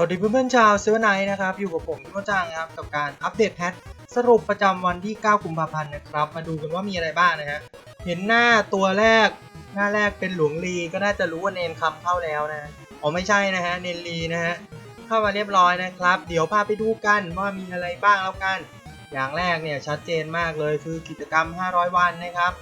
สวัสดีเพื่อนๆชาวเซเว่นไนนะครับ อยู่กับผมก็จังครับ กับการอัปเดตแพทสรุปประจำวันที่ 9 กุมภาพันธ์นะครับ มาดูกันว่ามีอะไรบ้างนะฮะเห็นหน้าตัวแรกหน้าแรกเป็นหลวงลีก็น่าจะรู้ว่าเนนคำเข้าแล้วนะอ๋อไม่ใช่นะฮะเนนลีนะฮะเข้ามาเรียบร้อยนะครับ เดี๋ยวพาไปดูกันว่ามีอะไรบ้างแล้วกัน อย่างแรกเนี่ยชัดเจนมากเลยคือกิจกรรม 500 วันนะครับ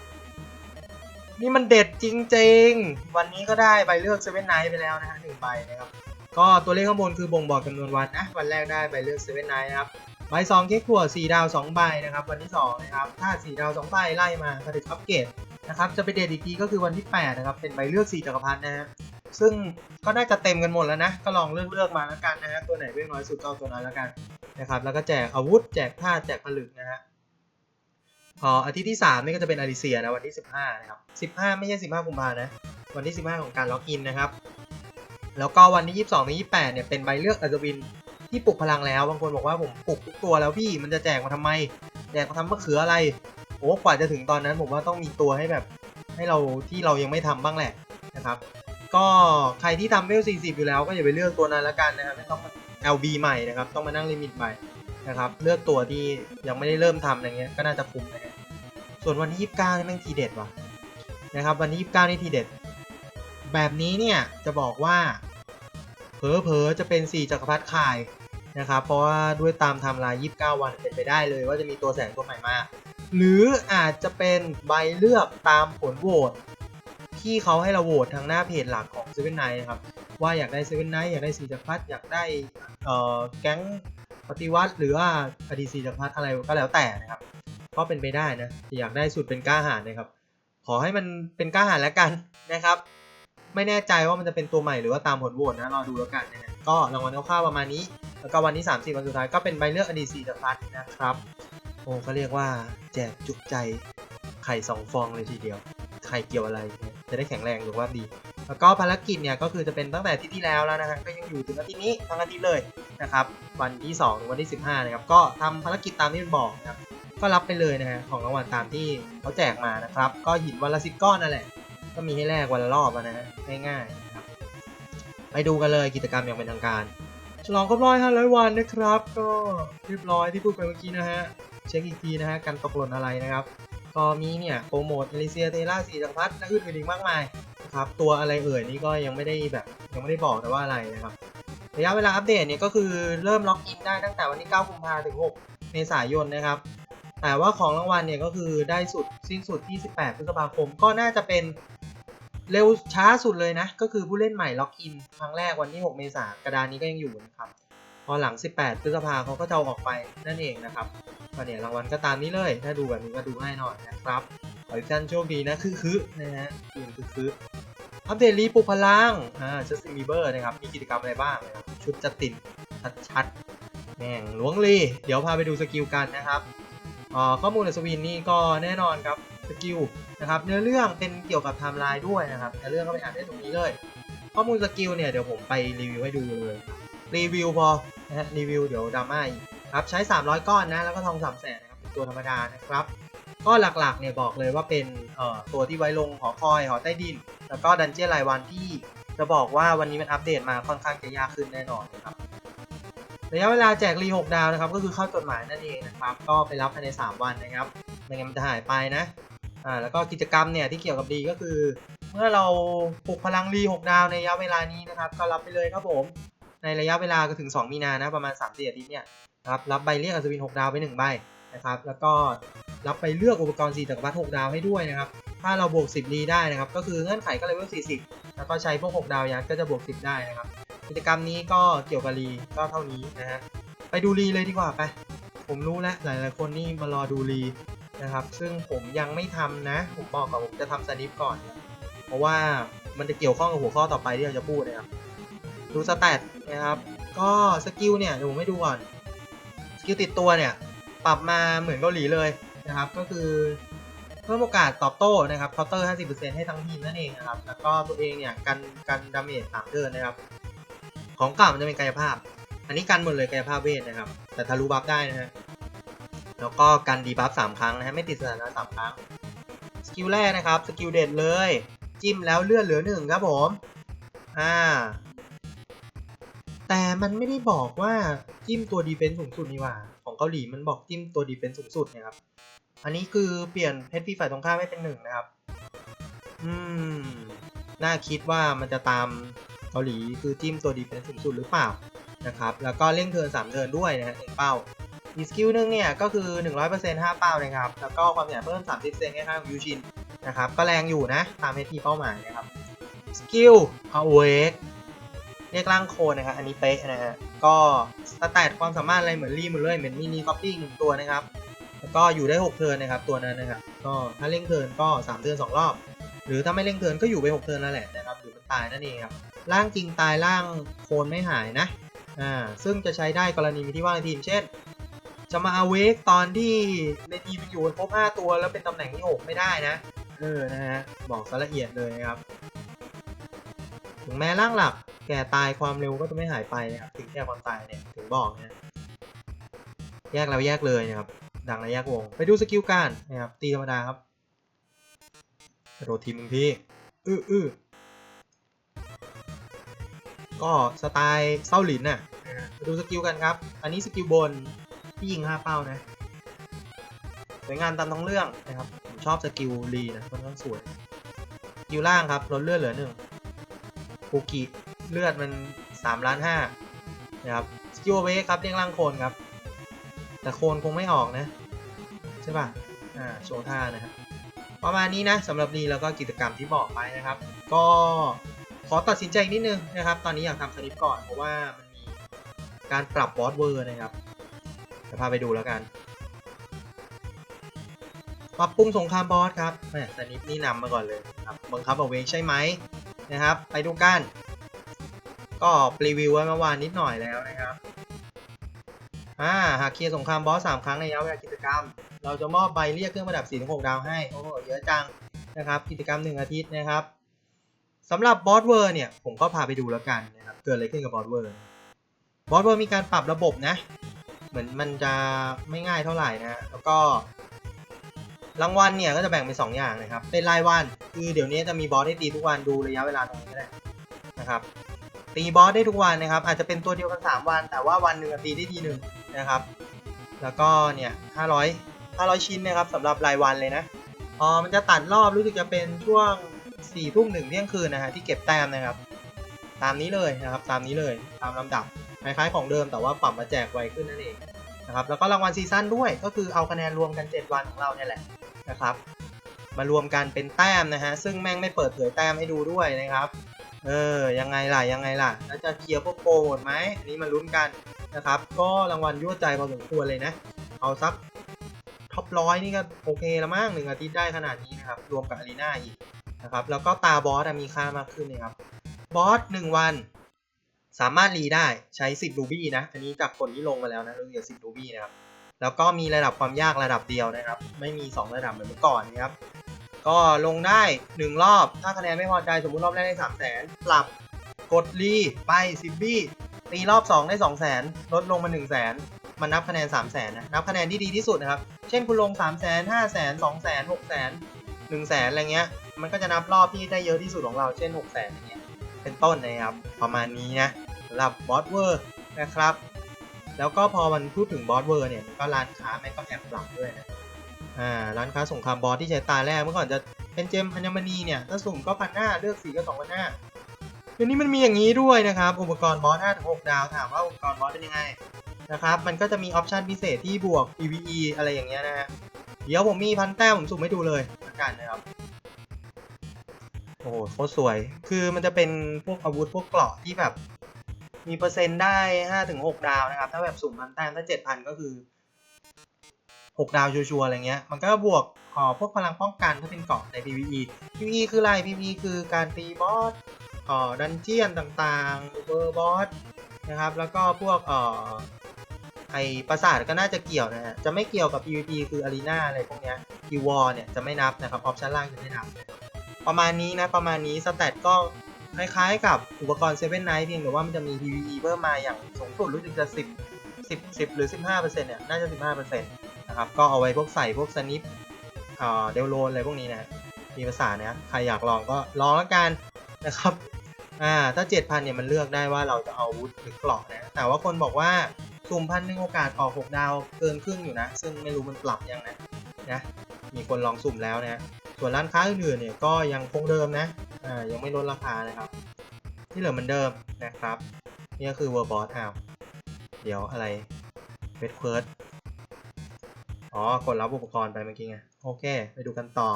นี่มันเด็ดจริงๆ วันนี้ก็ได้ใบเลือกเซเว่นไนไปแล้วนะฮะหนึ่งใบนะครับ ก็ตัวเลขข้างบนคือบ่งบอกจำนวนวันนะวันแรกได้ใบเลือกเซเว่นไนนะครับใบสองเค้กถั่ว4ดาว2ใบนะครับวันที่2นะครับถ้า4ดาว2ใบไล่มาผลิตอัปเกรดนะครับจะไปเดทอีกทีก็คือวันที่8นะครับเป็นใบเลือก4จักรพรรดินะฮะซึ่งก็น่าจะเต็มกันหมดแล้วนะ ก็ลองเลือกเลือกๆมาแล้วกันนะฮะตัวไหนเวกน้อยสุดก็เอาตัวนั้นแล้วกันนะครับแล้วก็แจกอาวุธแจกผ้าแจกผลึกนะฮะพออาทิตย์ที่ 3 นี่ก็จะเป็นอาริเซียนะวันที่ 15 นะครับ 15 ไม่ใช่ 15กุมภานะ วันที่ 15 ของการล็อกอินนะครับ แล้วก็วันที่ 22ถึง28เนี่ยเป็นใบเลือกอัศวินที่ปลุกพลังแล้ว บางคนบอกว่าผมปลุกทุกตัวแล้วพี่มันจะแจกมาทำไม แจกมาทำมะเขืออะไรโอ้กว่าจะถึงตอนนั้นผมว่าต้องมีตัวให้แบบ ให้เราที่เรายังไม่ทำบ้างแหละนะครับ ก็ใครที่ทำเวล 40 อยู่แล้วก็อย่าไปเลือกตัวนั้นละกันนะครับไม่ต้อง LB ใหม่นะครับต้องมานั่งลิมิตใหม่นะครับเลือกตัวที่ยังไม่ได้เริ่มทำอย่างเงี้ยก็น่าจะคุ้มนะฮะส่วนวันที่ 29นี่แม่งทีเด็ดว่ะนะครับวันที่ 29นี่ทีเด็ด แบบนี้เนี่ยจะบอกว่า เผลอๆจะเป็น 4 จักรพรรดิข่ายนะครับ เพราะว่าด้วยตามไทม์ไลน์29 วันเป็นไปได้เลยว่าจะมีตัวแสงตัวใหม่มา หรืออาจจะเป็นใบเลือกตามผลโหวตที่เขาให้เราโหวตทางหน้าเพจหลักของ Seven Night นะครับ ว่าอยากได้ Seven Night อยากได้4จักรพรรดิอยากได้แก๊งปฏิวัติ หรือว่าอดีต4จักรพรรดิอะไรก็แล้วแต่นะครับ ก็เป็นไปได้นะอยากได้สุดเป็นกล้าหาญนะครับ ขอให้มันเป็นกล้าหาญแล้วกันนะครับ ไม่แน่ใจว่ามันจะเป็นตัวใหม่หรือว่าตามผลโหวตนะรอดูแล้วกันนะฮะก็รางวัลคร่าวๆประมาณนี้ แล้วก็วันที่ 30 วันสุดท้ายก็เป็นใบเลือกอดีต4จักรพรรดินะครับโอ้ก็เรียกว่าแจกจุใจไข่สองฟองเลยทีเดียวไข่เกี่ยวอะไร จะได้แข็งแรงหรือว่าดี แล้วก็ภารกิจเนี่ยก็คือจะเป็นตั้งแต่อาทิตย์ที่แล้วแล้วนะฮะก็ยังอยู่ถึงอาทิตย์นี้ทั้งอาทิตย์เลยนะครับวันที่2ถึงวันที่ 15นะครับก็ทำภารกิจตามที่มันบอกนะครับก็รับไปเลยนะฮะของรางวัลตามที่เขาแจกมานะครับ ก็หินวันละสิบก้อนนั่นแหละ ก็มีให้แลกวันละรอบนะฮะง่ายๆนะครับไปดูกันเลยกิจกรรมอย่างเป็นทางการ ฉลองครบร้อยห้าร้อยวันนะครับ ก็เรียบร้อยที่พูดไปเมื่อกี้นะฮะ เช็คอีกทีนะฮะกันตกหล่นอะไรนะครับ ก็มีเนี่ยโปรโมทเอลิเซียเทล่าสีจักรพรรดิและอื่นๆอีกมากมายนะครับตัวอะไรเอ่ยนี่ก็ยังไม่ได้แบบยังไม่ได้บอกแต่ว่าอะไรนะครับระยะเวลาอัปเดตเนี่ยก็คือเริ่มล็อกอินได้ตั้งแต่วันที่ 9 กุมภาถึง 6 เมษายนนะครับ แต่ว่าของรางวัลเนี่ยก็คือได้สุดสิ้นสุดที่ 18 พฤษภาคม ก็น่าจะเป็น เร็วช้าสุดเลยนะ ก็คือผู้เล่นใหม่ล็อกอินครั้งแรกวันที่ 6 เมษายนกระดานนี้ก็ยังอยู่นะครับ พอหลัง 18 พฤษภาเขาก็จะอออกไปนั่นเองนะครับก็เนี่ยรางวัลก็ตามนี้เลย ถ้าดูแบบนี้ก็ดูง่ายหน่อยนะครับ ขอให้ท่านโชคดีนะคือคือนะฮะคือคือคืออัปเดตรีปลุพลังอ่าจัสตินบีเบอร์นะครับ มีกิจกรรมอะไรบ้างนะครับ ชุดจัดตินชัดๆแม่งหลวงลีเดี๋ยวพาไปดูสกิลกันนะครับอ่าข้อมูลในสวินนี่ก็แน่นอนครับ สกิลนะครับเนื้อเรื่องเป็นเกี่ยวกับไทม์ไลน์ด้วยนะครับเนื้อเรื่องก็ไปอ่านได้ตรงนี้เลย ข้อมูลสกิลเนี่ยเดี๋ยวผมไปรีวิวให้ดูเลยรีวิวพอนะฮะรีวิวเดี๋ยวดราม่าอีกครับใช้ 300 ก้อนนะแล้วก็ทอง3แสนนะครับตัวธรรมดานะครับ ก็หลักๆเนี่ยบอกเลยว่าเป็นเอ่อตัวที่ไว้ลงหอคอยหอใต้ดิน แล้วก็ดันเจี้ยนรายวันที่จะบอกว่าวันนี้มันอัปเดตมาค่อนข้างจะยากขึ้นแน่นอนนะครับระยะเวลาแจกรี6ดาวนะครับก็คือเข้าจดหมายนั่นเองนะครับ ก็ไปรับภายใน 3 วันนะครับไม่งั้นมันจะหายไปนะ อ่าแล้วก็กิจกรรมเนี่ยที่เกี่ยวกับดีก็คือ เมื่อเราปลุกพลังรี6ดาวในระยะเวลานี้นะครับก็รับไปเลยครับผมในระยะเวลาก็ถึง 2 มีนานะประมาณ3 4อาทิตย์เนี่ยครับรับใบเรียกอัศวิน 6 ดาวไป 1 ใบนะครับแล้วก็รับไปเลือกอุปกรณ์4จักรพรรดิ6ดาวให้ด้วยนะครับถ้าเราบวก 10รีได้นะครับก็คือเงื่อนไขก็เลเวล40 แล้วก็ใช้พวก 6 ดาวยัดก็จะบวก 10 ได้นะครับกิจกรรมนี้ก็เกี่ยวกับรีก็เท่านี้นะฮะไปดูรีเลยดีกว่าไปผมรู้แล้วหลายๆคนนี่มารอดูรี นะครับ ซึ่งผมยังไม่ทำนะ ผมบอกก่อนผมจะทำสนิปก่อน เพราะว่ามันจะเกี่ยวข้องกับหัวข้อต่อไปที่เราจะพูดนะครับ ดูสแตทนะครับ ก็สกิลเนี่ยเดี๋ยวผมให้ดูก่อน สกิลติดตัวเนี่ย ปรับมาเหมือนเกาหลีเลยนะครับ ก็คือเพิ่มโอกาสตอบโต้นะครับเคาน์เตอร์ 50%ให้ทั้งทีมนั่นเองนะครับ แล้วก็ตัวเองเนี่ยกันกันดาเมจสามเทินนะครับ ของเก่ามันจะเป็นกายภาพ อันนี้กันหมดเลยกายภาพเวทนะครับ แต่ทะลุบัฟได้นะฮะ แล้วก็กันดีบัฟสามครั้งนะฮะไม่ติดสถานะสามครั้งสกิลแรกนะครับสกิลเด็ดเลย จิ้มแล้วเลือดเหลือหนึ่งครับผมอ่าแต่มันไม่ได้บอกว่าจิ้มตัวดีเฟนซ์สูงสุดนี่หว่า ของเกาหลีมันบอกจิ้มตัวดีเฟนซ์สูงสุดนี่ยครับ อันนี้คือเปลี่ยนเพชรฟีฝ่ายตรงข้ามให้เป็นหนึ่งนะครับ อืม น่าคิดว่ามันจะตามเกาหลีคือจิ้มตัวดีเฟนซ์สูงสุดหรือเปล่านะครับ แล้วก็เร่งเทิร์นสามเทิร์นด้วยนะฮะหนึ่งเป้า อีกสกิลหนึงเนี่ยก็คือ 100% 5 เป้านะครับ แล้วก็ความใหญ่เพิ่ม 30เซนให้ข้างของยูชินนะครับก็แรงอยู่นะ ตามเอทีเป้าหมายนะครับสกิล awake เรียกร่างโคนนะครับ อันนี้เป๊ะนะฮะก็สแตทความสามารถอะไรเหมือนรีหมดเลยเหมือนมินิก๊อปปี้หนึ่งตัวนะครับ แล้วก็อยู่ได้ 6 เทิร์นนะครับ ตัวนั้นนะครับก็ถ้าเร่งเทิร์นก็ 3 เทิร์น2รอบ หรือถ้าไม่เร่งเทิร์นก็อยู่ไป 6 เทิร์นนั่นแหละนะครับหรือมันตายนั่นเองครับร่างจริงตายร่างโคนไม่หายนะอ่าซึ่งจะใช้ได้กรณีมีที่ว่างในทีมเช่น จะมาเอาเวกตอนที่ในทีมอยู่ครบ5ตัวแล้วเป็นตำแหน่งที่6ไม่ได้นะ เออนะฮะบอกซะละเอียดเลยนะครับ ถึงแม้ร่างหลักแก่ตายความเร็วก็จะไม่หายไปนะครับถึงแค่ความตายเนี่ยถึงบอกนะแยกแล้วแยกเลยนะครับ ดังแล้วแยกวง ไปดูสกิลการนะครับตีธรรมดาครับกระโดดทีมมึงพี่อื้ออื้อก็สไตล์เศร้าหลินน่ะดูสกิลกันครับ อันนี้สกิลบน ที่ยิง5เป้านะสวยงามตามท้องเรื่องนะครับผมชอบสกิลลีนะค่อนข้างสวยสกิลล่างครับลดเลือดเหลือหนึ่งปูกิเลือดมัน3ล้าน5นะครับสกิลเวครับเรียกร่างโคนครับ แต่โคนคงไม่ออกนะ ใช่ป่ะอ่าโชว์ท่านะครับประมาณนี้นะสำหรับลีแล้วก็กิจกรรมที่บอกไปนะครับ ก็ขอตัดสินใจนิดนึงนะครับ ตอนนี้อยากทำสลิปก่อนเพราะว่ามันมีการปรับบอสเวอร์นะครับ พาไปดูแล้วกันปรับปรุงสงครามบอสครับแหมสลิปนี่นำมาก่อนเลยครับบังคับเอาเวกใช่ไหมนะครับ ไปดูกัน ก็รีวิวไว้เมื่อวานนิดหน่อยแล้วนะครับอ่าหากเคลียร์สงครามบอสสามครั้งในระยะเวลากิจกรรม เราจะมอบใบเรียกเครื่องประดับ4 6ดาวให้ โอ้โห เยอะจังนะครับ กิจกรรม 1 อาทิตย์นะครับสำหรับบอสเวอร์เนี่ย ผมก็พาไปดูแล้วกันนะครับ เกิดอะไรขึ้นกับบอสเวอร์ บอสเวอร์มีการปรับระบบนะ มือนมันจะไม่ง่ายเท่าไหร่นะแล้วก็รางวัลเนี่ยก็จะแบ่งเป็น 2 อย่างนะครับ เป็นรายวันคือเดี๋ยวนี้จะมีบอสให้ตีทุกวันดูระยะเวลาตรงนี้ก็ได้นะครับ ตีบอสได้ทุกวันนะครับ อาจจะเป็นตัวเดียวกัน 3 วัน แต่ว่าวันหนึ่งตีได้ทีหนึ่งนะครับ แล้วก็เนี่ย500 500 ชิ้นนะครับสำหรับรายวันเลยนะพอมันจะตัดรอบรู้สึกจะเป็นช่วง4ทุ่มหนึ่งเที่ยงคืนนะฮะที่เก็บแต้มนะครับ ตามนี้เลยนะครับ ตามนี้เลยตามลำดับ คล้ายๆของเดิมแต่ว่าปรับมาแจกไวขึ้นนั่นเองนะครับแล้วก็รางวัลซีซั่นด้วยก็คือเอาคะแนนรวมกัน 7 วันของเราเนี่ยแหละนะครับ มารวมกันเป็นแต้มนะฮะซึ่งแม่งไม่เปิดเผยแต้มให้ดูด้วยนะครับเออยังไงล่ะยังไงล่ะแล้วจะเคลียร์พวกโปรหมดไหมอันนี้มาลุ้นกันนะครับ ก็รางวัลยั่วใจพอสมควรเลยนะ เอาสักท็อปร้อยนี่ก็โอเคละมั้งหนึ่งอาทิตย์ได้ขนาดนี้นะครับ รวมกับอารีนาอีกนะครับ แล้วก็ตาบอสอะมีค่ามากขึ้นนะครับ บอสหนึ่งวัน สามารถรีได้ใช้ 10 รูบี้นะ อันนี้จากคนที่ลงมาแล้วนะเรื่องเกี่ยวกับ10 รูบี้นะครับ แล้วก็มีระดับความยากระดับเดียวนะครับ ไม่มี 2 ระดับเหมือนเมื่อก่อนนะครับ ก็ลงได้ 1 รอบ ถ้าคะแนนไม่พอใจสมมุติรอบแรกได้ 3 0 0 0 0 0ปรับกดรีไป 10 บี้ตีรอบ 2 ได้ 2 0 0 0 0 0ลดลงมา 1 0 0 0 0แมันนับคะแนน 3 0 0 0 0 0นะ นับคะแนนที่ดีที่สุดนะครับ เช่นคุณลง 3 0 0 0 0 0 5 0 0 0 0 2 0 0 0 0 6 0 0 0 1 0 0 0 0อะไรเงี้ย มันก็จะนับรอบที่ได้เยอะที่สุดของเรา เช่น6 0 0 0 0 0อย่างเงี้ย เป็นต้นนะครับ ประมาณนี้นะำหรับบอสเวอร์นะครับ แล้วก็พอมันพูดถึงบอสเวอร์เนี่ยก็ร้านค้าแม่งก็แอบปรับด้วยนะอ่าร้านค้าสงครามบอสที่ใช้ตาแรกเมื่อก่อนจะเป็นเจมพัญมณีเนี่ยถ้าสุ่มก็พันห้าเลือกสีก็สองพันห้าเดี๋ยวนี้มันมีอย่างนี้ด้วยนะครับ อุปกรณ์บอส5ถึง6ดาวถามว่าอุปกรณ์บอสเป็นยังไงนะครับมันก็จะมีออปชันพิเศษที่บวก PVE อะไรอย่างเงี้ยนะฮะเดี๋ยวผมมีพันแต้มผมสุ่มให้ดูเลยละกันนะครับโอ้โหโคตรสวย คือมันจะเป็นพวกอาวุธพวกเกราะที่แบบ มีเปอร์เซ็นต์ได้5ถึง6ดาวนะครับ ถ้าแบบสุ่มพันแต้มถ้า7,000ก็คือ6ดาวชัวร์ๆอะไรเงี้ย มันก็บวกขอพวกพลังป้องกันถ้าเป็นเกราะใน PVE PVE คืออะไร PVE คือการตีบอสเอ่อดันเจียนต่างๆเบอร์บอสนะครับ แล้วก็พวกเอ่อไอปราสาทก็น่าจะเกี่ยวนะฮะ จะไม่เกี่ยวกับ PVP คือ Arena อะไรพวกเนี้ย p w a r เนี่ยจะไม่นับนะครับ ออปชั่นล่างจะไม่นับ ประมาณนี้นะ ประมาณนี้ สแตทก็ คล้ายๆกับอุปกรณ์ Seven Night เพียงแต่ว่ามันจะมี PVE เพิ่มมาอย่างสูงสุดรู้สึกจะ10 10 10 หรือ 15%เนี่ยน่าจะ 15%นะครับก็เอาไว้พวกใส่พวกสนิปเอ่อเดลโลนอะไรพวกนี้นะมีภาษานะใครอยากลองก็ลองแล้วกันนะครับอ่าถ้า 7,000เนี่ยมันเลือกได้ว่าเราจะเอาอาวุธหรือเกราะนะแต่ว่าคนบอกว่าสุ่มพันหนึ่งโอกาสออก 6 ดาวเกินครึ่งอยู่นะ ซึ่งไม่รู้มันปรับยังนะนะมีคนลองสุ่มแล้วนะส่วนร้านค้าอื่นๆเนี่ยก็ยังคงเดิมนะอ่ายังไม่ลดราคานะครับ ที่เหลือเหมือนเดิมนะครับ นี่ก็คือ World Boss อ้าวเดี๋ยวอะไรเวทเคิร์ดอ๋อกดรับอุปกรณ์ไปเมื่อกี้ไง โอเค ไปดูกันต่อ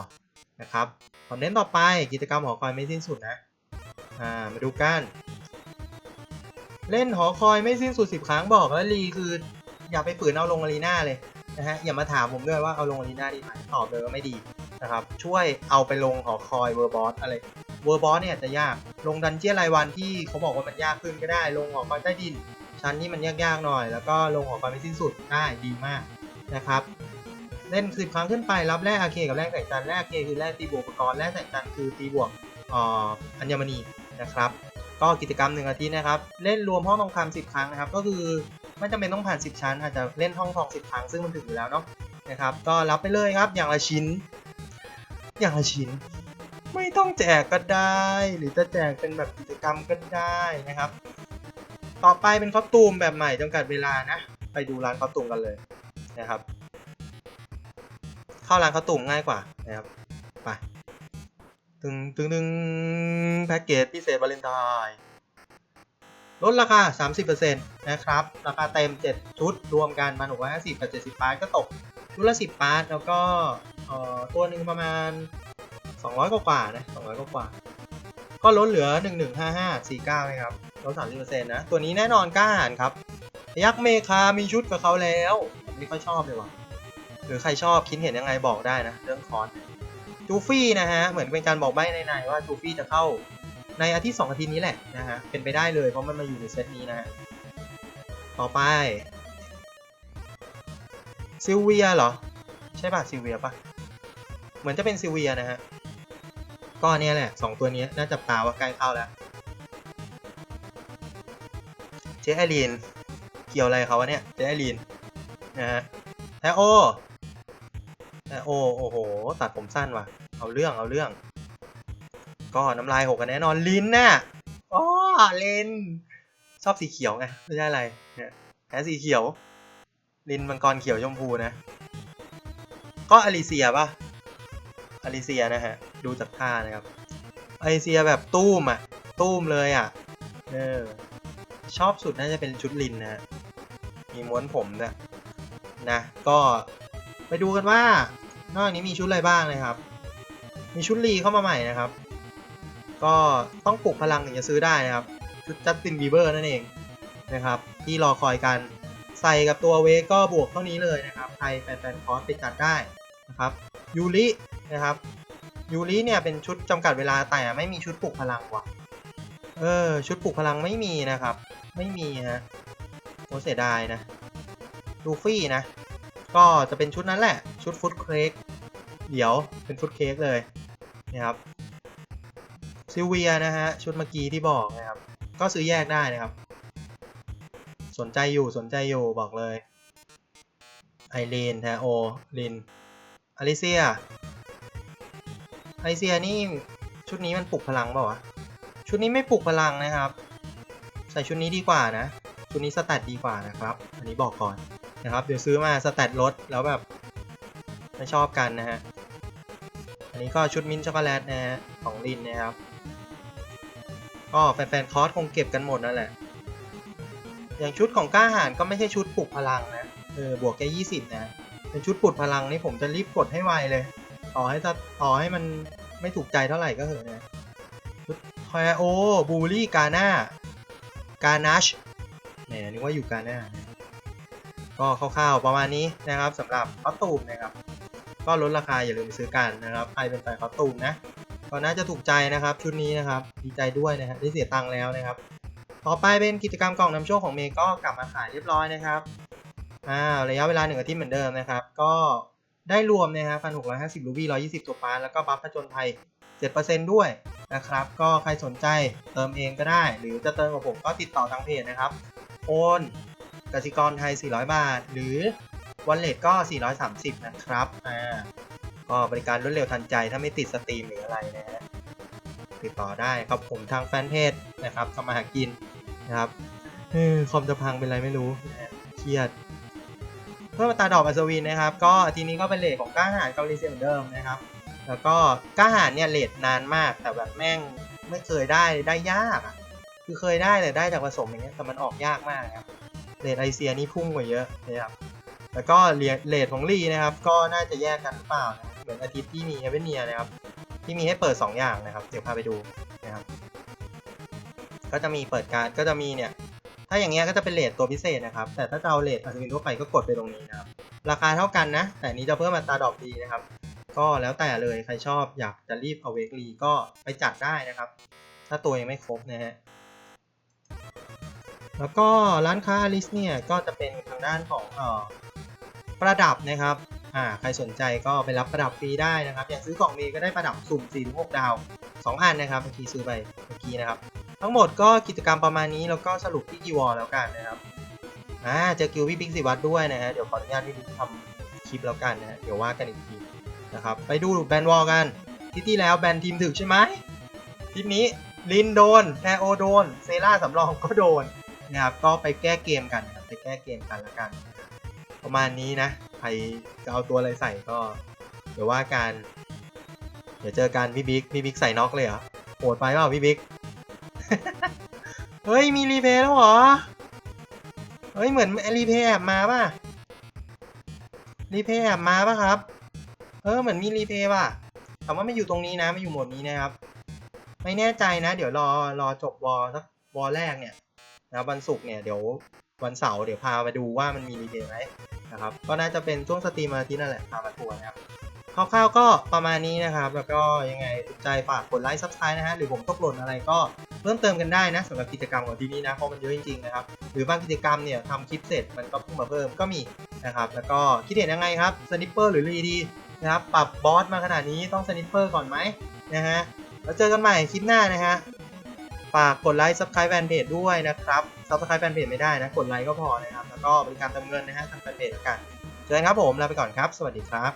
นะครับคอนเทนต์ต่อไปกิจกรรมหอคอยไม่สิ้นสุดนะ อ่า มาดูกัน เล่นหอคอยไม่สิ้นสุด 10 ครั้งบอกแล้วลีคือ อย่าไปฝืนเอาลงอารีนาเลยนะฮะ อย่ามาถามผมด้วยว่าเอาลงอารีนาดีไหมตอบเลยว่าไม่ดีนะครับ ช่วยเอาไปลงหอคอยเวอร์บอสอะไร เวอร์บอสเนี่ยจะยาก ลงดันเจี้ยนรายวันที่เขาบอกว่ามันยากขึ้นก็ได้ ลงหอคอยใต้ดิน ชั้นที่มันยากๆหน่อย แล้วก็ลงหอคอยไม่สิ้นสุดได้ดีมากนะครับเล่นสิบครั้งขึ้นไปรับแรกอาเคกับแรกแสงจันทร์แรกเคคือแรกตีบวกอุปกรณ์แรกแสงจันทร์คือตีบวกอัญมณีนะครับก็กิจกรรมหนึ่งอาทิตย์นะครับ เล่นรวมห้องทองคำสิบครั้งนะครับ ก็คือไม่จำเป็นต้องผ่าน 10 ชั้น อาจจะเล่นห้องทองสิบครั้งซึ่งมันถึงอยู่แล้วเนาะนะครับ ก็รับไปเลยครับอย่างละชิ้น อย่างละชิ้น ไม่ต้องแจกก็ได้ หรือจะแจกเป็นแบบกิจกรรมก็ได้นะครับ ต่อไปเป็นคอสตูมแบบใหม่จำกัดเวลานะ ไปดูร้านคอสตูมกันเลยนะครับ เข้าร้านคอสตูมง่ายกว่านะครับไปตึงตึงตึงแพ็กเกจพิเศษวาเลนไทน์ลดราคา 30%นะครับ ราคาเต็ม 7 ชุด รวมกันมา650 กับ 70ปาร์ตก็ตก ชุดละ 10ปาร์ตแล้วก็อ่อตัวหนึ่งประมาณ 200 กว่ากว่านะ200 กว่ากว่า ก็ลดเหลือ 115549นะครับลด30%นะ ตัวนี้แน่นอนกล้าหาญครับ ยักษ์เมคา มีชุดกับเขาแล้วผมไม่ค่อยชอบเลยว่ะ หรือใครชอบคิดเห็นยังไงบอกได้นะ เรื่องคอนจูฟี่นะฮะ เหมือนเป็นการบอกใบ้ในๆว่าจูฟี่จะเข้าในอาทิตย์สองอาทิตย์นี้แหละนะฮะ เป็นไปได้เลยเพราะมันมาอยู่ในเซตนี้นะฮะ ต่อไปซิลเวียเหรอ ใช่ป่ะซิลเวียป่ะ เหมือนจะเป็นซิลเวียนะฮะ ก็เนี้ยแหละสองตัวนี้น่าจับตาว่าใกล้เข้าแล้ว เจไอรีน เกี่ยวอะไรเขาวะเนี่ยเจไอรีนนะฮะแทโอแทโอโอ้โห ตัดผมสั้นว่ะ เอาเรื่องเอาเรื่อง ก็น้ำลายหกกันแน่นอนลินน่ะอ๋อลินชอบสีเขียวไงไม่ใช่อะไรเนี่ยแพ้สีเขียว ลินมังกรเขียวชมพูนะ ก็อลิเซียป่ะ อาลิเซียนะฮะ ดูจากท่านะครับอาลิเซียแบบตู้มอะ ตู้มเลยอะ เออ ชอบสุดน่าจะเป็นชุดลินนะ มีม้วนผมด้วยนะ ก็ไปดูกันว่า นอกนี้มีชุดอะไรบ้างนะครับ มีชุดลีเข้ามาใหม่นะครับ ก็ต้องปลุกพลังถึงจะซื้อได้นะครับ ชุดจัสตินบีเบอร์นั่นเองนะครับ ที่รอคอยกันใส่กับตัวเวกก็บวกเท่านี้เลยนะครับ ใครแฟนๆคอสไปจัดได้นะครับ ยูรินะครับยูริเนี่ยเป็นชุดจำกัดเวลาแต่ไม่มีชุดปลุกพลังว่ะ เออ ชุดปลุกพลังไม่มีนะครับ ไม่มีฮะโหเสียดายนะลูฟี่นะ ก็จะเป็นชุดนั้นแหละ ชุดฟุตเค้กเดี๋ยวเป็นฟุตเค้กเลยนะครับซิเวียนะฮะชุดเมื่อกี้ที่บอกนะครับ ก็ซื้อแยกได้นะครับ สนใจอยู่สนใจอยู่บอกเลยไอรีนแทโอลิน อลิเซียอลิเซียนี่ชุดนี้มันปลุกพลังเปล่าวะ ชุดนี้ไม่ปลุกพลังนะครับ ใส่ชุดนี้ดีกว่านะ ชุดนี้สแตทดีกว่านะครับ อันนี้บอกก่อนนะครับ เดี๋ยวซื้อมาสแตทลดแล้วแบบไม่ชอบกันนะฮะ อันนี้ก็ชุดมิ้นช็อกโกแลตนะฮะของลินนะครับ ก็แฟนๆคอร์สคงเก็บกันหมดนั่นแหละ อย่างชุดของกล้าหาญก็ไม่ใช่ชุดปลุกพลังนะ เออบวกแค่ยี่สิบนะ เป็นชุดปลุกพลังนี่ผมจะรีบกดให้ไวเลย ต่อให้จะต่อให้มันไม่ถูกใจเท่าไหร่ก็เถอะนะชุดคอยโอบูลี่กาหน่ากานาชแหมนึกว่าอยู่กาหน่าก็คร่าวๆประมาณนี้นะครับสำหรับคอสตูมนะครับ ก็ลดราคาอย่าลืมไปซื้อกันนะครับใครเป็นแฟนคอสตูมนะก็น่าจะถูกใจนะครับชุดนี้นะครับดีใจด้วยนะฮะได้เสียตังค์แล้วนะครับ ต่อไปเป็นกิจกรรมกล่องนำโชคของเมย์ก็กลับมาขายเรียบร้อยนะครับ อ่าระยะเวลาหนึ่งอาทิตย์เหมือนเดิมนะครับ ก็ได้รวมนะฮะพันหกร้อยห้าสิบรูบี้ร้อยยี่สิบตัวปานแล้วก็บัฟผจญภัยเจ็ดเปอร์เซ็นต์ด้วยนะครับ ก็ใครสนใจเติมเองก็ได้ หรือจะเติมกับผมก็ติดต่อทางเพจนะครับโอนกสิกรไทย 400 บาท หรือวันเลทก็ 430 นะครับ อ่า ก็บริการรวดเร็วทันใจ ถ้าไม่ติดสตรีมหรืออะไรนะฮะ ติดต่อได้ครับผมทางแฟนเพจนะครับทำมาหากินนะครับเออคอมจะพังเป็นไรไม่รู้เครียด เพิ่มอัตาดอกอัศวินนะครับ ก็ทีนี้ก็เป็นเลทของกล้าหาญเกาหลีเซียเหมือนเดิมนะครับ แล้วก็กล้าหาญเนี่ยเลทนานมากแต่แบบแม่งไม่เคยได้ได้ยากอะคือเคยได้แต่ได้จากผสมอย่างเงี้ยแต่มันออกยากมากนะครับเลทไอเซียนี่พุ่งกว่าเยอะนะครับแล้วก็เลทของลีนะครับ ก็น่าจะแยกกันหรือเปล่านะเหมือนอาทิตย์ที่มีเฮเวนเนียนะครับ ที่มีให้เปิด 2 อย่างนะครับ เดี๋ยวพาไปดูนะครับ ก็จะมีเปิดการ์ดก็จะมีเนี่ย ถ้าอย่างเงี้ยก็จะเป็นเลทตัวพิเศษนะครับ แต่ถ้าจะเอาเลทอัศวินทั่วไปก็กดไปตรงนี้นะครับ ราคาเท่ากันนะ แต่นี้จะเพิ่มอัตราดอกดีนะครับ ก็แล้วแต่เลยใครชอบอยากจะรีบเอาเวกลีก็ไปจัดได้นะครับ ถ้าตัวยังไม่ครบนะฮะ แล้วก็ร้านค้าอลิสเนี่ยก็จะเป็นทางด้านของเอ่อประดับนะครับอ่าใครสนใจก็ไปรับประดับฟรีได้นะครับ อย่างซื้อกล่องนี้ก็ได้ประดับสุ่ม4-6ดาว 2 อันนะครับเมื่อกี้ซื้อไปเมื่อกี้นะครับ ทั้งหมดก็กิจกรรมประมาณนี้แล้วก็สรุปที่กีวอลแล้วกันนะครับอ่าเจอกิวพี่บิ๊กสิวัตรด้วยนะฮะเดี๋ยวขออนุญาตพี่บิ๊กทำคลิปแล้วกันนะฮะเดี๋ยวว่ากันอีกทีนะครับไปดูแบนวอลกันที่ที่แล้วแบนทีมถึกใช่ไหมทีมนี้ลินโดนแทโอโดน เซล่าสำรองก็โดนนะครับก็ไปแก้เกมกันไปแก้เกมกันแล้วกัน ประมาณนี้นะใครจะเอาตัวอะไรใส่ก็ เดี๋ยวว่ากัน เดี๋ยวเจอกันพี่บิ๊กพี่บิ๊กใส่น็อกเลยเหรอโหดไปเปล่าพี่บิ๊ก เฮ้ย มีรีเพย์แล้วเหรอ เฮ้ย เหมือนรีเพย์แอบมาป่ะ รีเพย์แอบมาป่ะครับ เออ เหมือนมีรีเพย์ป่ะแต่ว่าไม่อยู่ตรงนี้นะ ไม่อยู่หมดนี้นะครับ ไม่แน่ใจนะ เดี๋ยวรอรอจบวอลสักวอลแรกเนี่ยนะวันศุกร์เนี่ยเดี๋ยววันเสาร์เดี๋ยวพาไปดูว่ามันมีรีเพย์ไหมนะครับ ก็น่าจะเป็นช่วงสตรีมอาทิตย์นั่นแหละพามาทัวร์นะครับคร่าวๆก็ประมาณนี้นะครับ แล้วก็ยังไงถูกใจฝากกดไลค์ซับสไครต์นะฮะ หรือผมตกหล่นอะไรก็ เพิ่มเติมกันได้นะสำหรับกิจกรรมของที่นี่นะเพราะมันเยอะจริงๆนะครับหรือบางกิจกรรมเนี่ยทำคลิปเสร็จมันก็เพิ่งมาเพิ่มก็มีนะครับแล้วก็คิดเห็นยังไงครับสนิปเปอร์หรือรีดีนะครับปรับบอสมาขนาดนี้ต้องสนิปเปอร์ก่อนไหมนะฮะแล้วเจอกันใหม่คลิปหน้านะฮะฝากกดไลค์ซับสไครต์แฟนเพจด้วยนะครับซับสไครต์แฟนเพจไม่ได้นะ กดไลค์ก็พอนะครับ แล้วก็บริการเติมเงินนะฮะทางแฟนเพจละกัน เจอกันครับผม ลาไปก่อนครับ สวัสดีครับ